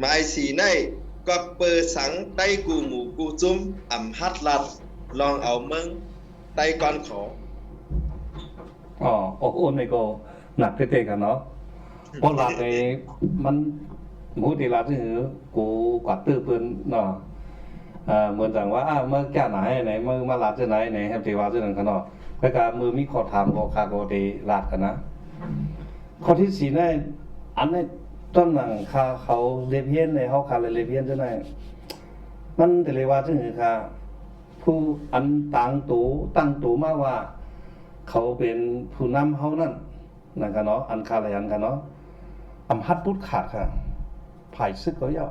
หมายสีในก็เปิดสังใต้กูหมูกูจุ้มอ่ำฮัดลัด ลองเอาเมืองใต้ก่อนขออ๋ออกอุ่นนี่ก็หนักเตะๆกันเนาะเพราะหลักไอ้มันหมูตีลาที่หือกูกวาดตื้อเปิ้นเนาะเอ่อเหมือนจังว่าอ้าวเมื่อแก้ไหนไหนเมื่อมาลาดที่ไหนไหนครับที่ว่าที่นั่นกันเนาะไปกามือมีขอถามก็คาโกตีลาดกันนะข้อที่สี่นี่อันนี้ ต้นหนังคาเขาเรียบเฮียนในเขาคาเลยเรียบเฮียนจังไดมันแต่เลยว่าถึงค่ะผู้อันต่างตูตั้งตูมาว่า เขาเป็นผู้นำเฮานั่นนะครับเนาะอันคาอะไรอันกันเนาะอำพัดพุดขาดค่ะภายซึกเขาเย่า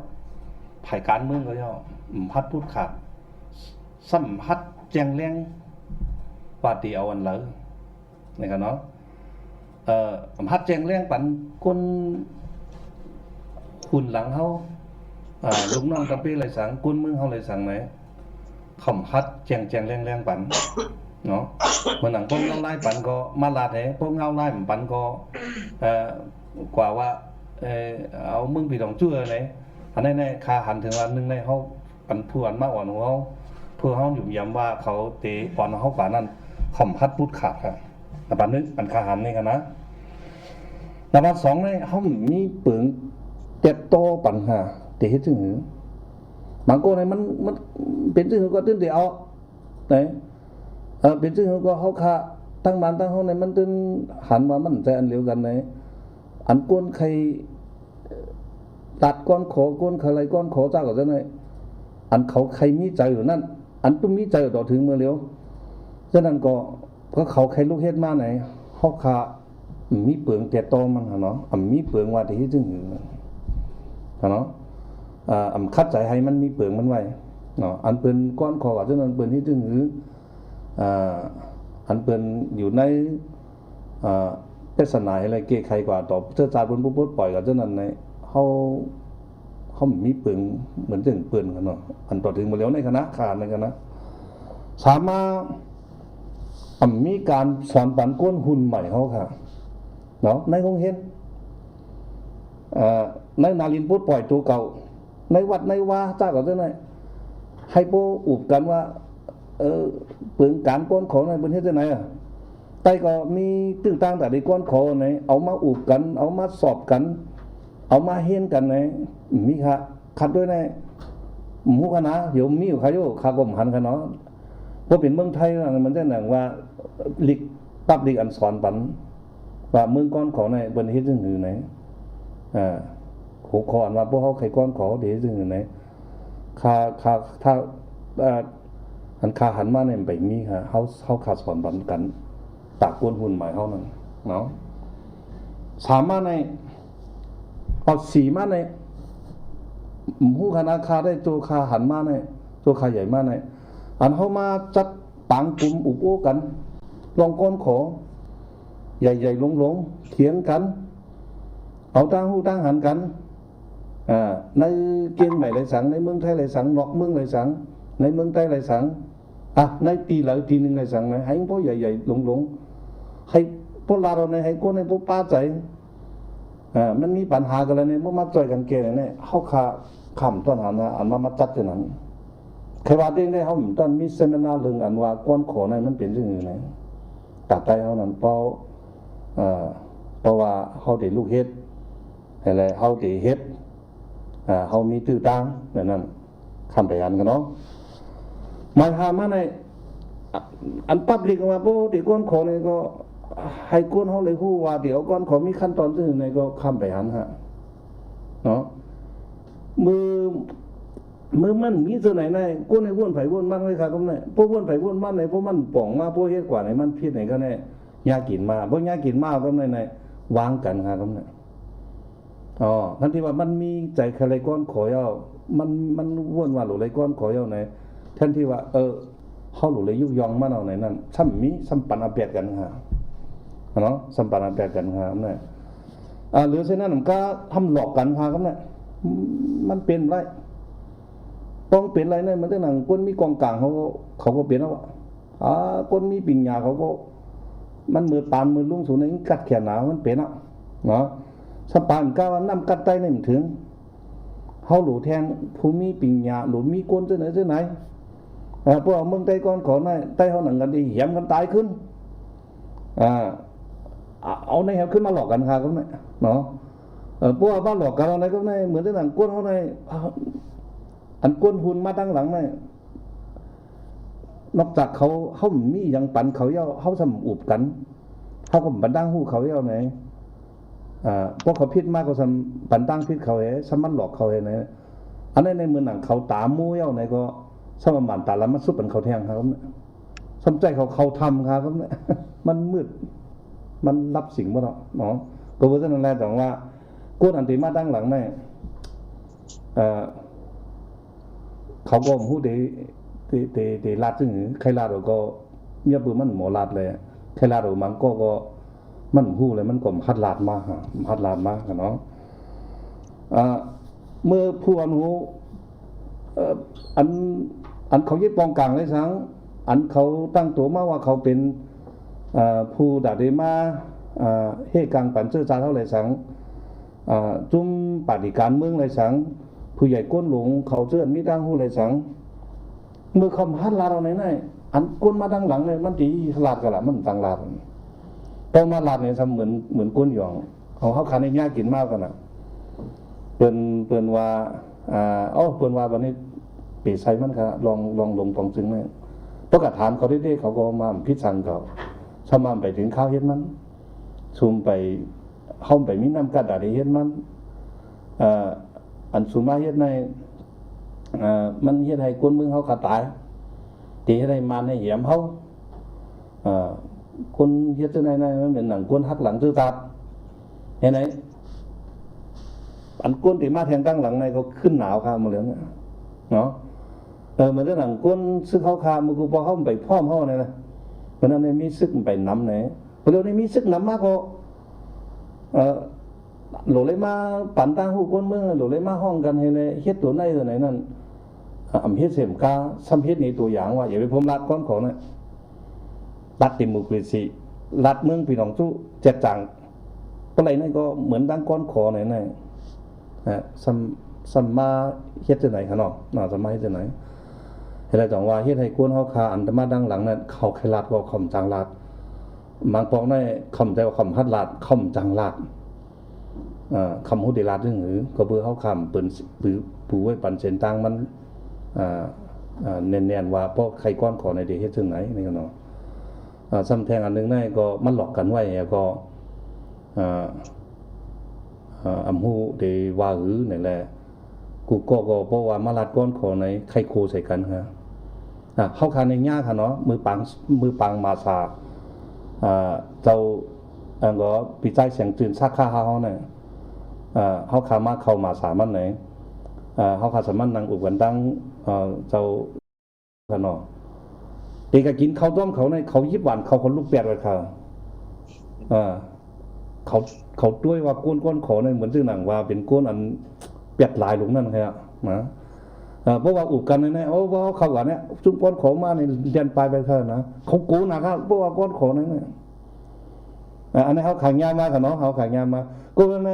ภายการเมืองเขาเย่าอำพัดพุดขาดสัมพัดแจงเลียงว่าตีเอาอันเลยนะครับเนาะเอ่ออำพัดแจงเลียงปันคน หุ่นหลังเฮาอ่าลูกน้องตะปี้เลยสังกุนมึงเฮาเลยสังไหนขำพัดแจงแจงเลี้ยงเลี้ยงปันเนาะมื่อหนังพวกเงาไล่ปันก็มาลาดเหพวกเงาไล่มันปันก็เอ่อกว่าว่าเออเอามึงไปต้องช่วยไหนอันนี้ในคาหันถึงว่าหนึงในเฮาปันผู้อันมากอ่อนของเฮาเพื่อเฮาอยู่ย้ำว่าเขาเตะอ่อนเฮากว่านั้นขำพัดพูดขาดค่ะแต่ปันนึกปันคาหันนี่กันนะแต่ว่าสองเนี่ยเขามีเปลื องเต็บโตปัญหาเตะถึงหือบางคนเนี่ยมันมันเป็นซึ่งก็ตื้นเดียวไหนเออเป็นซึ่งก็เขาค่าตั้งบ้านตั้งห้องในมันตื้นหันมามันใจอันเดียวกันไหนอันก้นใครตัดก้อนขอก้นใครก้อนขอเจ้าก็จะไหนอันเขาใครมีใจอยู่นั่นอันตุ้มมีใจต่อถึงเมื่อเร็วฉะนั้นก็เพราะเขาใครลูกเฮ็ดมาไหนเขาค่ามีเปลืองแต่โตมันหั่นเนาะอ่ำมีเปลืองว่าที่จึงหือ เนาะอ่าคัดใจให้มันมีเปลืองมันไว้เนาะอันเปิ้นก้อนคอว่าจังนั้นเปิ้นที่จึงหืออ่าอันเปิ้นอยู่ในอ่าเทศนาอะไรเกไขกว่าต่อเทศจาเปิ้นผู้พูดปล่อยกับจังนั้นในเฮาเฮามีเปลืองเหมือนจังเปิ้นกันเนาะอันต่อถึงมาแล้วในคณะขาดในคณะสามารถอ่ำมีการสอนปันก้นหุ่นใหม่เฮาค่ะเนาะในคงเห็นอ่อ ในนาลินพูดปล่อยตัวเก่า ในวัดในว่าเจ้าก็เท่านั้นให้โปอุบกันว่า เออเปลืองการก้อนของในประเทศไหนอะใต้ก็มีตื้อต่างแต่ในก้อนของไหนเอามาอุบกัน เอามาสอบกัน เอามาเห็นกันไหนมีค่ะขัดด้วยในหมู่คณะเดี๋ยวมีอยู่ค่ะโยคากรมหันกันเนาะเพราะเป็นเมืองไทยนะมันได้หนังว่าลิกตับลิกอันสอนปันว่าเมืองก้อนของในบนเฮ็ดซึ่งหือไหนอ่า หัวขออันว่าพวกเขาไขก้อนขอเดี๋ยวซึ่งไหนคาคาถ้าอ่าอันคาหันมาเนี่ยไปมีค่ะเฮาเฮาขาดสอนบันกันตากวนหุ่นหมายเฮานั่นเนาะสามารถในเอาสีมาในหูคณะคาได้ตัวคาหันมาในตัวคาใหญ่มาในอันเฮามาจัดต่างกลุ่มอุปโอกัน ลองก้อนขอ ใหญ่ๆหลงๆเถียงกัน เอาตั้งหูตั้งหันกัน ในเกียงไหนไรสัง ในเมืองไทยไรสังนอกเมืองไรสัง ในเมืองไทยไรสังอะในปีหลายปีหนึ่งไรสังไหนให้พวกใหญ่ๆหลงๆให้พวกลาเราในให้คนในพวกป้าใจอ่ามันมีปัญหากันแล้วเนี่ยพวกมาจ่อยกันเกณฑ์เนี่ยเขาขาคำต้นหันนะอันมามาจัดกันนั้นใครว่าเด้งได้เขาตอนมีเซมินาเรื่องอันว่าก้อนขอในมันเป็นเรื่องยังไงตัดใจเขานั้นเป้าเอ่อเพราะว่าเฮาได้ลูกเฮ็ดอะไรเฮาได้เฮ็ด เฮามีตื้อต่างแบบนั้นคำไปอันกันเนาะหมายหามาในอันปับลิกว่าบ่ได้ก้อนขอนี่ก็ให้ก้นเฮาเลยฮู้ว่าเดี๋ยวก้อนขอมีขั้นตอนซื่อในก็คำไปหันฮะเนาะมือมือมันมีส่วไหนในก้นให้นไผวนมันเลยครับก็เนี่ยพวกวนไผวนมันในพวกมันป่องมาพวกเฮ็ดกว่าไหนมันผิดไหนก็แน่ยากินมาเพราะยากินมาก็ในในวางกันครับครับเนี่ย อ๋อทันที่ว่ามันมีใจใครก้อนขอยเอามันมันว่วนว่าหลุไรก้อนขอยเอาไหนท่านที่ว่า เออเฮาหลุไรยุยองมันเอาไหนนั่นซ้ำมีซ้ำปันอาเปียดกันฮะเนาะซ้ำปันอาเปียดกันฮะเนี่ยอ่าหรือเช่นนั้นก็ทำหลอกกันฮะครับเนี่ยมันเป็นไรต้องเป็นไรเนี่ยมันตั้งหนังคนมีกองกลางเขาก็เขาก็เปลี่ยนแล้วอะอ่าคนมีปิ่งยาเขาก็ มันมือปานมือลุงสูงในกัดแขนหนามันเป็นอะเนาะ สปานก้าว่าน้ำกัดใต้นี่มันถึงเฮาหลูแทงผู้มีปิญญาหลูมีก้นจังไหนจังไหนอ่าพวกเมืองใต้ก่อนขอหน่อยใต้เฮาหนังกันดีเหียมกันตายขึ้นอ่าเอาในเฮาขึ้นมาหลอกกันค่ะก็เนี่ยเนาะเออพวกบ้านหลอกกันอะไรก็เนี่เหมือนที่หนังก้นเฮาในอันก้นหุ่นมาตั้งหลังเนี่นอกจากเขาเฮามีหยังปันเขาเย้าเฮาสำอุบกันเฮาก็บันดังหู้เขาเย้าไหน พวกเขาพิษมากกว่าสัมปันตั้งพิษเขาเอ๋สมันหลอกเขาเอ๋ไหนอันนั้ในเมืองหนังเขาตามมูเย้าไหนก็สมบันตาละมันสุดเป็นเขาแทงครับเนี่ยสมใจเขาเขาทำครับเนี่ยมันมืด มันรับสิ่งบ่เนาะเนาะก็เพราะฉะนั้นแหละจังว่าก้อันติมาตั้งหลังเนี่ยเอ่อเขาก็พูดเดเดเดเดลาดซึ่งใครลาดก็เมียปืนมันหมอลาดเลยใครลาดมันก็ก็ มันหู้เลยมันก็ฮัดลาดมาฮัดลาดมากเนาะเมื่อผู้อันหูเอ่ออันอันเขายึดปองกลางเลยสังอันเขาตั้งตัวมาว่าเขาเป็นผู้ดาเดมาเฮกลางปันเสื้อจาเท่าไรสังจุ้มปฏิการเมืองไรสังผู้ใหญ่ก้นหลงเขาเสื้อมีดังหูไรสังเมื่อเขาฮัดลาดเอาไหนไหนอันก้นมาดังหลังเลยมันดีลาดกันละมันต่างลาดต้ องมาลาดเนี่ยทำเหมือนเหมือนก้นหยองของเขาคันในยากกินมากกันนะเปินเปินว่าอ่าอ้าเปินว่าวันนี้ปีไซมันครับลองลองลงตรงจึงเนี่ยต้องกระถามเขาได้ๆเขาก็มาพิจารณาเขาสมานไปถึงข้าวเฮ็ดมันซุมไปห้องไปมีน้ำกระดาษเฮ็ดมันออันซุมมาเฮ็ดในมันเฮ็ดให้คนเมืองเขากระตายตีให้ได้มันให้เหียมเขา คนเฮ็ดจังได๋นะมันเป็นหนังก้นหักหลังซื่อตัดเห็นไหมอันก้นที่มาแทงตั้งหลังในเขาขึ้นหนาวคามาเหลืองเนาะเออเหมือนเรื่องหนังก้นซึกเขาคามือกูพอเข้าไปพร้อมเขาเนี่ยนะเพราะนั้นในมีซึกไปน้ำไหนเพราะเดี๋ยวนี้มีซึกน้ำมากกว่าเออหลเลยมาปั่นตั้งหูก้นเมืองหลเลยมาห้องกันให้เลยเฮ็ดตัวไหนตัวไหนนั่นอะอำเฮ็ดเสมกาซ้ำเฮ็ดนี่ตัวอย่างว่าอย่าไปพรมรัดก้อนของเนี่ย รัฐดิโมคราซีรัฐเมืองพี่น้องสู้แจกจังก็ไรนั่นก็เหมือนดังก้อนคอหนนั่นนะสัมสัมมาเฮ็ดจังไหนคะเนาะน่าสัมมาเฮ็ดจังไหนเฮ็ดอะไรจังว่าเฮ็ดให้กวนเฮาคาอันตมาดังหลังนั้นเข้าไคลาดก็คอมจังลาดบางปองได้คำใจว่าคำฮัดลาดคำจังลาดอ่าคำฮู้ดีลาดซึ่งหรือก็เพื่อเฮาคำเปิ้นปือปูไว้ปันเส้นทางมันอ่าอ่าแน่นๆว่าเพราะใครก้อนขอในเดเฮ็ดจังไหนนี่ก็เนาะอ่า ซ้ำแทงอันหนึงนั่นก็มันหลอกกันไว้ก็อ่าหูเดว่าหือนี่แหละกูก็ก็เพราะว่ามาลัดก้อนขอในไข่โคใส่กันฮะอะเข้าคานในยาค่ะเนาะมือปังมือปังมาซาอ่าเจ้าอันก็ปีใจเสียงตื่นซักค่าเฮาเนี่ยอ่าเฮาขามาเข้ามาสามันไหนอ่าเฮาขาสามันนางอุบกันตั้งอ่าเจ้าค่ะเนาะ เด็กก็กินเขาต้มเขาในเขายิบหวานเขาคนลูกแปดไว้ค่ะอ่าเขาเขาด้วยว่าก้นก้นขอในเหมือนซึ่งหนังว่า เป็นก้นอันเปียดหลายหลงนั่นครับนะเพราะว่าอุบกันในๆโอ้ว่าเขาว่าเนี่ยจุ่มก้นขอมาในเรียนปลายไปเท่านะเขาโกนนะครับเพราะว่าก้นขอนั่นเนี่ยอันนี้เขาขายามาค่ะเนาะเขาขายามาก้นนั่น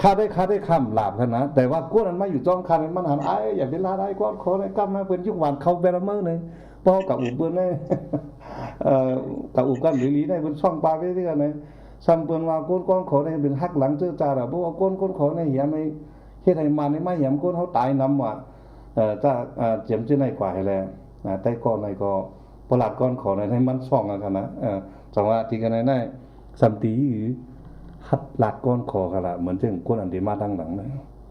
ค่าได้ค่าได้คำหลาบค่ะนะแต่ว่าก้นนั้นมาอยู่จ้องคันมันหันไอ้อย่าเป็นลาได้ก้นขอในกลับมาเป็นยุคหวานเขาเบลเมอร์เลย เพราะกับอุบเปิ้นได้เอ่อกับอุบกันหรือลีได้เปิ้นช่องปลาไปที่กันไหนซ้ำเปิ้นว่าก้นก้อนขอได้เป็นหักหลังเจอจ่าอะเพราะว่าก้นก้นขอในเหียไม่เฮ็ดให้มันในไม่เหียมก้นเขาตายนำว่ะเอ่อถ้าเอ่อเจียมจื้อในกว่าให้แล้วนะแต่ก่อนในก็ประหลาดก้อนขอในให้มันช่องกันนะเออจังว่าที่กันในสัมตีหัดหลัดก้อนขอกันละเหมือนถึงก้นอันที่มาดังหลังนะ